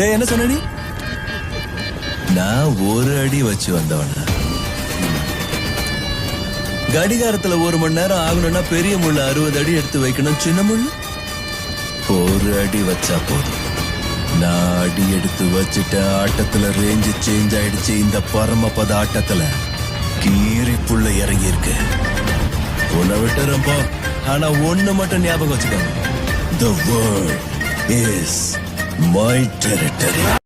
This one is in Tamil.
டேய் என்ன சொன்ன நீ? நான் ஒரு அடி வச்சு வந்தவன. கடிகாரத்துல ஒரு மணி நேரம் ஆகணும்னா பெரிய முள்ள அறுபது அடி எடுத்து வைக்கணும் சின்ன முள்ளு. ஒரு அடி வச்சா போதும். நான் அடி எடுத்து வச்சுட்ட ஆட்டத்துல ரேஞ்சு சேஞ்ச் ஆயிடுச்சு இந்த பரமபத ஆட்டத்துல. கீறி புள்ள இறங்கி இருக்கு உன்னை விட்டு ரொம்ப ஆனா ஒண்ணு மட்டும் ஞாபகம் வச்சுக்கோங்க The world is my territory.